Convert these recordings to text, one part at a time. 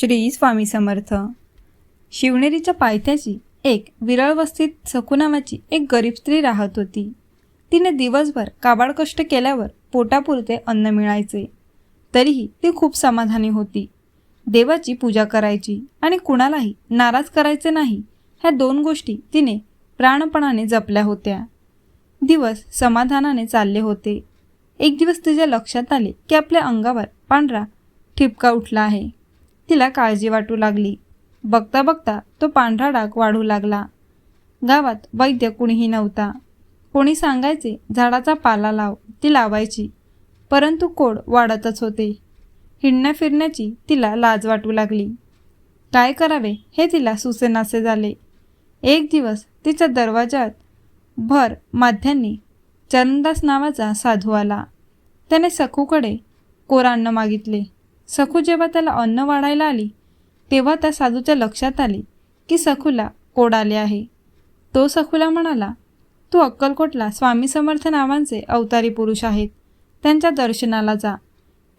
श्री स्वामी समर्थ. शिवनेरीच्या पायथ्याची एक विरळ वस्तीत सकू नावाची एक गरीब स्त्री राहत होती. तिने दिवसभर काबाड कष्ट केल्यावर पोटापुरते अन्न मिळायचे. तरीही ती खूप समाधानी होती. देवाची पूजा करायची आणि कुणालाही नाराज करायचे नाही ह्या दोन गोष्टी तिने प्राणपणाने जपल्या होत्या. दिवस समाधानाने चालले होते. एक दिवस तिच्या लक्षात आले की आपल्या अंगावर पांढरा ठिपका उठला आहे. तिला काळजी वाटू लागली. बघता बघता तो पांढरा डाग वाढू लागला. गावात वैद्य कुणीही नव्हता. कोणी सांगायचे झाडाचा पाला लाव ती लावायची. परंतु कोड वाढतच होते. हिंडण्या फिरण्याची तिला लाज वाटू लागली. काय करावे? हे तिला सुसेनासे झाले. एक दिवस तिच्या दरवाजात भर माध्यांनी चरणदास नावाचा साधू आला. त्याने सखूकडे कोरान्न मागितले. सखू जेव्हा त्याला अन्न वाढायला आली तेव्हा त्या साधूच्या लक्षात आले की सखूला कोड आले आहे. तो सखूला म्हणाला तू अक्कलकोटला स्वामी समर्थ नावांचे अवतारी पुरुष आहेत. त्यांच्या दर्शनाला जा.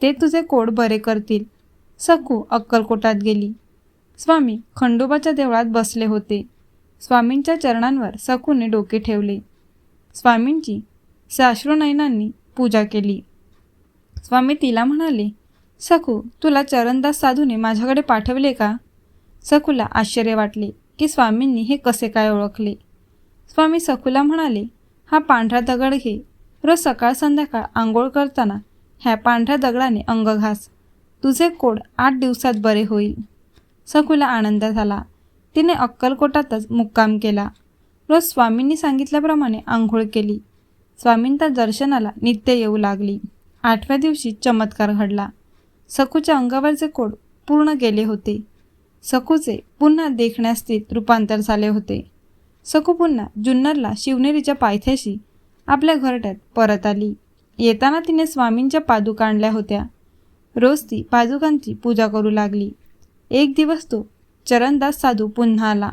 ते तुझे कोड बरे करतील. सखू अक्कलकोटात गेली. स्वामी खंडोबाच्या देवळात बसले होते. स्वामींच्या चरणांवर सखूने डोके ठेवले. स्वामींची साश्रुनयनांनी पूजा केली. स्वामी तिला म्हणाले सखू तुला चरणदास साधूने माझ्याकडे पाठवले का? सखूला आश्चर्य वाटले की स्वामींनी हे कसे काय ओळखले. स्वामी सखूला म्हणाले हा पांढरा दगड घे. रोज सकाळ संध्याकाळ आंघोळ करताना ह्या पांढऱ्या दगडाने अंग घास. तुझे कोड आठ दिवसात बरे होईल. सखूला आनंद झाला. तिने अक्कलकोटातच मुक्काम केला. रोज स्वामींनी सांगितल्याप्रमाणे आंघोळ केली. स्वामींच्या दर्शनाला नित्य येऊ लागली. आठव्या दिवशी चमत्कार घडला. सखूच्या अंगावरचे कोड पूर्ण गेले होते. सखूचे पुन्हा देखण्यास्थित रूपांतर झाले होते. सखू पुन्हा जुन्नरला शिवनेरीच्या पायथ्याशी आपल्या घरट्यात परत आली. येताना तिने स्वामींच्या पादुका आणल्या होत्या. रोज ती पादुकांची पूजा करू लागली. एक दिवस तो चरणदास साधू पुन्हा आला.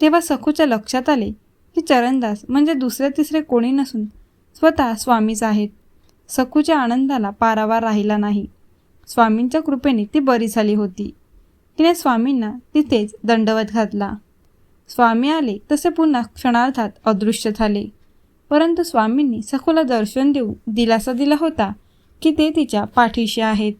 तेव्हा सखूच्या लक्षात आले की चरणदास म्हणजे दुसरे तिसरे कोणी नसून स्वतः स्वामीच आहेत. सखूच्या आनंदाला पारावार राहिला नाही. स्वामींच्या कृपेने ती बरी झाली होती. तिने स्वामींना तिथेच दंडवत घातला. स्वामी आले तसे पुन्हा क्षणार्धात अदृश्य झाले. परंतु स्वामींनी सखूला दर्शन देऊन दिलासा दिला होता की ते तिच्या पाठीशी आहेत.